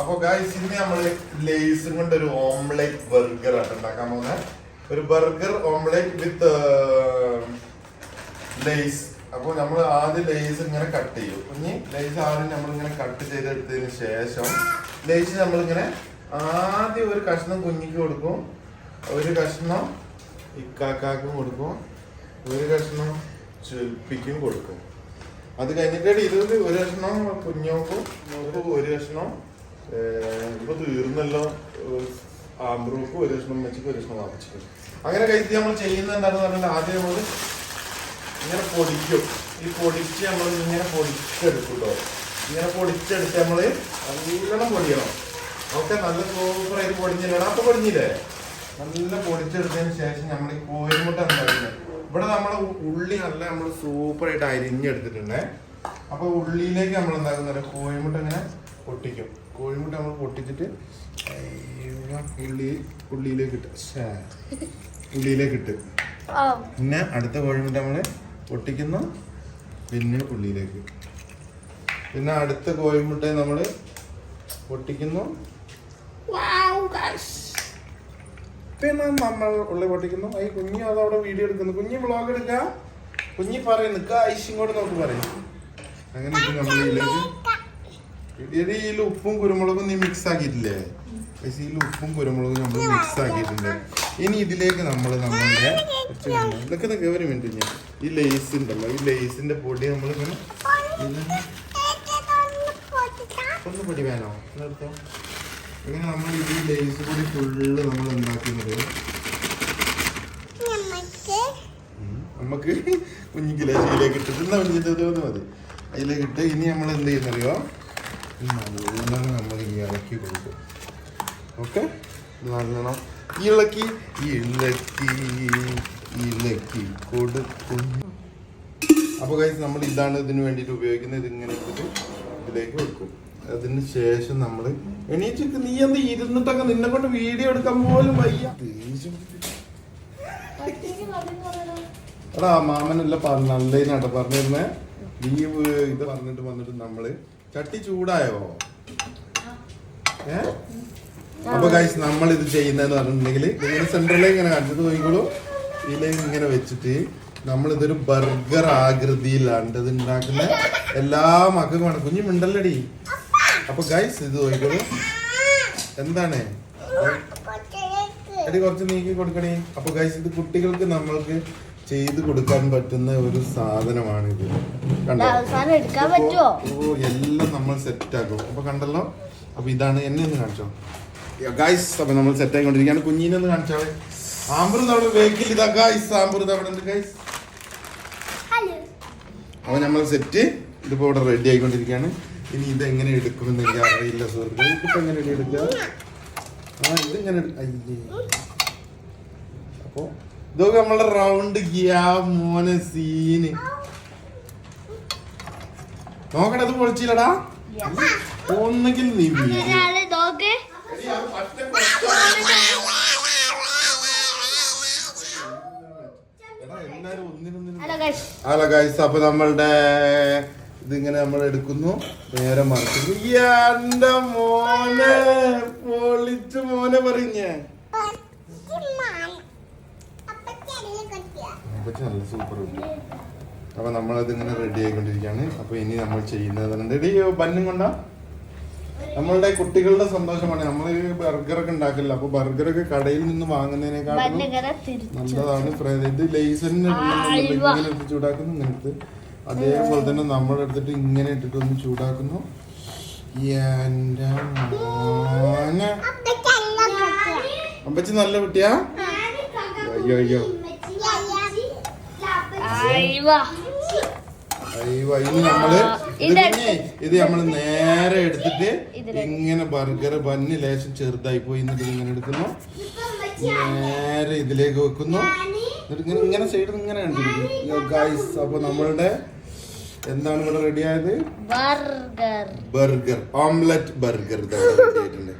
അപ്പൊ ഗായ്സ് ഇന്ന് നമ്മൾ ലേസും കൊണ്ട് ഒരു ഓംലെറ്റ് ബർഗർ ആണ് ഉണ്ടാക്കാൻ പോകുന്നത് ഒരു ബർഗർ ഓംലെറ്റ് വിത്ത് ലേസ്. അപ്പോൾ നമ്മൾ ആദ്യം ലേസ് ഇങ്ങനെ കട്ട് ചെയ്യും. ഇനി ലേസ് ആദ്യം നമ്മൾ ഇങ്ങനെ കട്ട് ചെയ്തെടുത്തതിന് ശേഷം ലേസ് നമ്മളിങ്ങനെ ആദ്യം ഒരു കഷ്ണം കുഞ്ഞിക്ക് കൊടുക്കും. ഒരു കഷ്ണം ഇക്കാക്കാക്കും കൊടുക്കും. ഒരു കഷ്ണം ചുൽപ്പിക്കും കൊടുക്കും. അത് കഴിഞ്ഞിട്ട് ഇത് ഒരു കഷ്ണം കുഞ്ഞോക്കും മോക്കും ഒരു കഷ്ണം ഇപ്പൊ തീർന്നല്ലോ ആമ്പ്രൂക്കും ഒരു കഷ്ണം വെച്ചിട്ട് ഒരു കഷ്ണം വാപ്പിച്ചിട്ട് അങ്ങനെ കഴിച്ച് നമ്മൾ ചെയ്യുന്ന എന്താണെന്ന് പറഞ്ഞാൽ ആദ്യം നമ്മൾ ഇങ്ങനെ പൊടിക്കും. ഈ പൊടിച്ച് നമ്മൾ ഇങ്ങനെ പൊടിച്ചെടുക്കും ഇങ്ങനെ പൊടിച്ചെടുത്ത് നമ്മൾ നല്ലോണം പൊടിയണം. ഓക്കെ നല്ല സൂപ്പറായിട്ട് പൊടിഞ്ഞില്ലേ? അപ്പൊ പൊടിഞ്ഞില്ലേ? നല്ല പൊടിച്ചെടുത്തതിന് ശേഷം നമ്മൾ ഈ കോഴിമുട്ട ഉണ്ടാക്കുന്നത് ഇവിടെ നമ്മൾ ഉള്ളി നല്ല നമ്മൾ സൂപ്പർ ആയിട്ട് അരിഞ്ഞെടുത്തിട്ടുണ്ടേ. അപ്പൊ ഉള്ളിയിലേക്ക് നമ്മൾ എന്താക്കുന്ന കോഴിമുട്ട ഇങ്ങനെ പൊട്ടിക്കും. കോഴിമുട്ട നമ്മൾ പൊട്ടിച്ചിട്ട് ഉള്ളി ഉള്ളിയിലേക്ക് ഇട്ട്. ഉള്ളിയിലേക്ക് ഇട്ട്. പിന്നെ അടുത്ത കോഴിമുട്ട നമ്മൾ പൊട്ടിക്കുന്നു. പിന്നെ ഉള്ളിയിലേക്ക്. പിന്നെ അടുത്ത കോഴിമുട്ട നമ്മൾ പൊട്ടിക്കുന്നു. പിന്നെ നമ്മൾ ഉള്ളി പൊട്ടിക്കുന്നു. ഈ കുഞ്ഞി അതവിടെ വീഡിയോ എടുക്കുന്നു. കുഞ്ഞി വ്ളോഗ് എടുക്ക. കുഞ്ഞി പറയുന്നു ഐശും കൂടെ നോക്ക് പറയും. അങ്ങനെ നമ്മൾ ഇതിലേക്ക് ഉപ്പും കുരുമുളകും നീ മിക്സ് ആക്കിയിട്ടില്ലേ? പക്ഷേ ഉപ്പും കുരുമുളകും നമ്മൾ മിക്സ് ആക്കിയിട്ടുണ്ട്. ഇനി ഇതിലേക്ക് നമ്മൾ നമ്മളുടെ കുറച്ച് ഇതൊക്കെ നിൽക്കുക ഒരു മിനിറ്റ് ഞാൻ ഈ ലേസ് ഉണ്ടല്ലോ ഈ ലേസിന്റെ പൊടി നമ്മൾ ഇങ്ങനെ ഒന്ന് പൊടി വേണോ? എടുത്തോ? ഇങ്ങനെ നമ്മൾ ഈ ലേസ് കൂടി ഫുള്ള് നമ്മൾ ഉണ്ടാക്കുന്നത്. നമുക്ക് കുഞ്ഞിക്ക് ലേശയിലേക്ക് ഇട്ട് തിന്നാ കുഞ്ഞിട്ട് മതി. അതിലേക്ക് ഇട്ട് ഇനി നമ്മൾ എന്ത് ചെയ്യുന്നറിയോ? നല്ലോണം നമ്മൾ ഈ ഇളക്കി കൊടുക്കും. ഓക്കെ? നല്ലോണം ഇളക്കി ഇളക്കി ഇളക്കി കൊടുക്കും. അപ്പോൾ കഴിച്ച് നമ്മൾ ഇതാണ് ഇതിന് വേണ്ടിയിട്ട് ഉപയോഗിക്കുന്നത്. ഇതിങ്ങനെ ഇതിലേക്ക് വെക്കും. അതിന് ശേഷം നമ്മൾ എണീച്ചിട്ട് നീ എന്ത് ഇരുന്നിട്ടൊക്കെ നിന്നെ കൊണ്ട് വീഡിയോ എടുക്കാൻ പോലും വയ്യ. എടാ മാമനല്ല പറഞ്ഞ നല്ലതിനാട്ടോ പറഞ്ഞിരുന്നേ. ലീവ് ഇത് പറഞ്ഞിട്ട് വന്നിട്ട് നമ്മൾ ചട്ടി ചൂടായോ? ഏ? അപ്പൊ ഗൈസ് നമ്മൾ ഇത് ചെയ്യുന്നതെന്ന് പറഞ്ഞിട്ടുണ്ടെങ്കിൽ ഇങ്ങനെ സെന്ററിലേക്ക് ഇങ്ങനെ കണ്ടിട്ട് പോയിക്കോളൂ. ഇതിലേക്ക് ഇങ്ങനെ വെച്ചിട്ട് നമ്മൾ ഇതൊരു ബർഗർ ആകൃതിയിലാണ് ഇത് ഉണ്ടാക്കുന്ന എല്ലാ മക്കൾക്കുമാണ് കുഞ്ഞു മിണ്ടല്ലടി. അപ്പൊ ഗൈസ് ഇത് നോക്കിക്കോളൂ എന്താണ്? എടി കുറച്ച് നീക്കി കൊടുക്കണേ. അപ്പൊ ഗൈസ് ഇത് കുട്ടികൾക്ക് നമ്മൾക്ക് ചെയ്ത് കൊടുക്കാൻ പറ്റുന്ന ഒരു സാധനമാണ് ഇത് കണ്ടോ ഓ എല്ലാം നമ്മൾ സെറ്റ് ആക്കും. അപ്പൊ കണ്ടല്ലോ? അപ്പൊ ഇതാണ് എന്നെ ഒന്ന് കാണിച്ചോ. ഗൈസ് അപ്പൊ നമ്മൾ സെറ്റ് ആയിക്കൊണ്ടിരിക്കുകയാണ്. കുഞ്ഞിനെ ഒന്ന് കാണിച്ചോ. ആമ്പർ അവിടെ വേക്കിൽ ഇതാ. ഗൈസ് ആമ്പർ അവിടെ ഉണ്ട് ഗൈസ് അപ്പൊ നമ്മൾ സെറ്റ് ഇതിപ്പോ ഇവിടെ റെഡി ആയിക്കൊണ്ടിരിക്കുകയാണ്. ഇനി ഇത് എങ്ങനെ എടുക്കുമെന്ന് എനിക്ക് അറിയില്ല സുഹൃത്തുക്കളെ. എങ്ങനെ എടുക്കുക? ആ ഇത് എങ്ങനെ അയ്യേ. അപ്പോൾ ഇതൊക്കെ നമ്മളുടെ റൗണ്ട് മോനെ സീന് അത് പൊളിച്ചില്ലടാ ഒന്നെങ്കിൽ നീ ഹലോ ഗൈസ് അപ്പൊ നമ്മളുടെ ഇതിങ്ങനെ നമ്മൾ എടുക്കുന്നു. നേരെ മറിക്കുന്നു എന്റെ മോനെ. പൊളിച്ചു മോനെ പറഞ്ഞേ. നല്ല സൂപ്പർ അപ്പൊ നമ്മളത് ഇങ്ങനെ റെഡി ആയിക്കൊണ്ടിരിക്കുകയാണ്. അപ്പൊ ഇനി നമ്മൾ ചെയ്യുന്നത് റെഡി ബന്നും കൊണ്ടാ. നമ്മളുടെ കുട്ടികളുടെ സന്തോഷമാണ്. നമ്മൾ ബർഗറൊക്കെ ഉണ്ടാക്കില്ല അപ്പൊ ബർഗറൊക്കെ കടയിൽ നിന്ന് വാങ്ങുന്നതിനേക്കാളും നല്ലതാണ്. ഇത് ലേസറിന് ചൂടാക്കുന്നു. നിങ്ങൾക്ക് അതേപോലെ തന്നെ നമ്മൾ എടുത്തിട്ട് ഇങ്ങനെ ഇട്ടിട്ട് ഒന്ന് ചൂടാക്കുന്നു. മോനെ. അമ്പച്ചി നല്ല കുട്ടിയാ? അയ്യോ അയ്യോ. അയ്യോ ഇനി നമ്മൾ ഇത് നമ്മൾ നേരെ എടുത്തിട്ട് ഇങ്ങനെ ബർഗർ ബന്ന് ലേശം ചെറുതായി പോയി എന്നിട്ട് ഇങ്ങനെ എടുക്കുന്നു. നേരെ ഇതിലേക്ക് വെക്കുന്നു. എന്നിട്ട് ഇങ്ങനെ ഇങ്ങനെ സൈഡിൽ ഇങ്ങനെ കണ്ടിരിക്കും ഗൈസ് അപ്പൊ നമ്മളുടെ എന്താണ് ഇവിടെ റെഡി ആയത്? Burger. Burger. Omelette burger ready.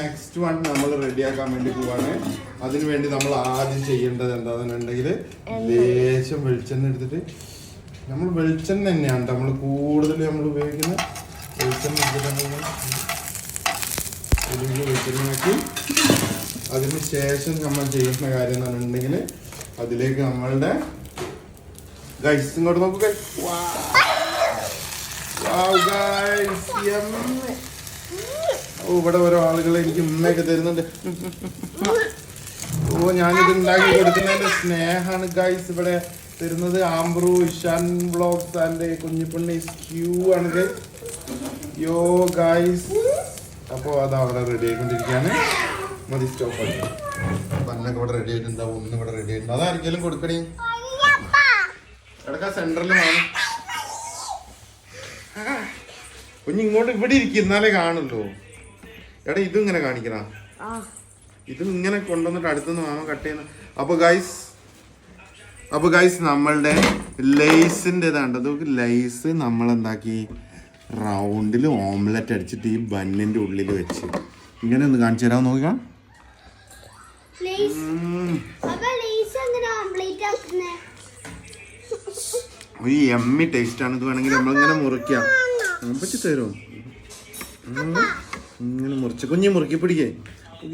Next one നമ്മൾ റെഡിയാക്കാൻ വേണ്ടി പോവാണ്. അതിനു വേണ്ടി നമ്മൾ ആദ്യം ചെയ്യേണ്ടത് എന്താണെന്നുണ്ടെങ്കിൽ ലേശം വെളിച്ചെണ്ണ എടുത്തിട്ട് നമ്മൾ വെളിച്ചെണ്ണ തന്നെയാണ് നമ്മൾ കൂടുതൽ നമ്മൾ ഉപയോഗിക്കുന്ന വെളിച്ചെണ്ണ എടുത്തിട്ട് വെളിച്ചെണ്ണ വെളിച്ചെണ്ണയാക്കി അതിന് ശേഷം നമ്മൾ ചെയ്യുന്ന കാര്യം എന്ന് പറഞ്ഞിട്ടുണ്ടെങ്കിൽ അതിലേക്ക് നമ്മളുടെ ഗൈസ് ഇങ്ങോട്ട് നോക്കൂ ഗൈസ് ഓ ഇവിടെ ഓരോ ആളുകൾ എനിക്ക് ഉമ്മയൊക്കെ തരുന്നുണ്ട്. ഓ ഞാനിത് ഉണ്ടാക്കി കൊടുക്കുന്നതിന്റെ സ്നേഹാണ് ഗൈസ് ഇവിടെ തരുന്നത്. ആംബ്രു ഇഷാൻ ബ്ലോഗ്സ് ആൻഡ് കുഞ്ഞിപ്പണ്ണി ക്യൂ ആണ് ഗൈസ് യോ ഗൈസ് അപ്പോ അത് അവിടെ റെഡി ആയിക്കൊണ്ടിരിക്കുകയാണ്. മതി സ്റ്റോപ്പ് ആക്കി പന്നൊക്കെ ഇവിടെ റെഡി ആയിട്ടുണ്ടാവും ഒന്നും ഇവിടെ റെഡി ആയിട്ടുണ്ട് അതാർക്കെങ്കിലും കൊടുക്കണേ? കിടക്കാൻ സെന്ററിൽ വേണം കുഞ്ഞ് ഇങ്ങോട്ട് ഇവിടെ ഇരിക്കും എന്നാലേ കാണുള്ളൂ. എടാ ഇതും ഇങ്ങനെ കാണിക്കണ? ഇതും ഇങ്ങനെ കൊണ്ടുവന്നിട്ട് അടുത്തുനിന്ന് മാമ കട്ട് ചെയ്യുന്ന അപ്പൊ ഗൈസ് അപ്പൊ ഗൈസ് നമ്മളുടെ ലൈസിന്റെ ഇതാണ്ട് നോക്ക് ലൈസ് നമ്മൾ എന്താക്കി റൗണ്ടിൽ ഓംലെറ്റ് അടിച്ചിട്ട് ഈ ബന്നിന്റെ ഉള്ളിൽ വെച്ച്. ഇങ്ങനെ ഒന്ന് കാണിച്ചു തരാൻ നോക്കാം ഈ എമ്മി ടേസ്റ്റ് ആണ് ഇത് വേണമെങ്കിൽ നമ്മളിങ്ങനെ മുറിക്കാം. പറ്റി തരും? ഇങ്ങനെ മുറിച്ച്. കുഞ്ഞി മുറുക്കി പിടിക്കേ.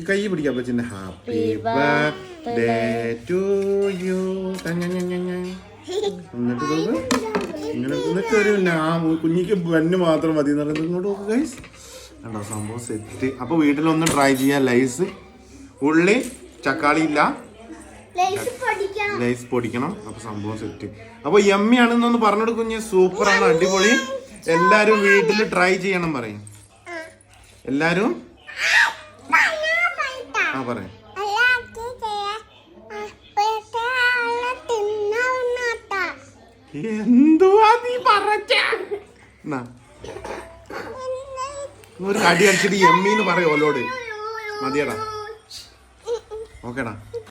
കൈ പിടിക്കാം അപ്പച്ചിന്റെ ഹാപ്പി ബർത്ത്ഡേ ടു യു എന്നിട്ട് ഇങ്ങനെ എന്നിട്ട് ഒരു ആ കുഞ്ഞിക്ക് ബന്ന് മാത്രം മതി എന്ന് പറയുന്നത് ഇങ്ങോട്ട് നോക്കുക ഗൈസ് കണ്ടോ സംഭവം സെറ്റ് അപ്പൊ വീട്ടിലൊന്ന് ട്രൈ ചെയ്യാം ലൈസ് ഉള്ളി തക്കാളി ഇല്ല ലേസ് പൊടിക്കണം. അപ്പൊ സംഭവം സെറ്റ് അപ്പൊ യമ്മി ആണെന്നൊന്ന് പറഞ്ഞോട് കുഞ്ഞ്. സൂപ്പർ ആണ് അടിപൊളി. എല്ലാരും വീട്ടിൽ ട്രൈ ചെയ്യണം പറയും. എല്ലാരും? ആ പറയാം. എന്തുവാ നീ പറഞ്ഞ? ഒരു അടി അടിച്ചിട്ട് യമ്മി എന്ന് പറയും ഓലോട്. മതിയടാ. ഓക്കേടാ.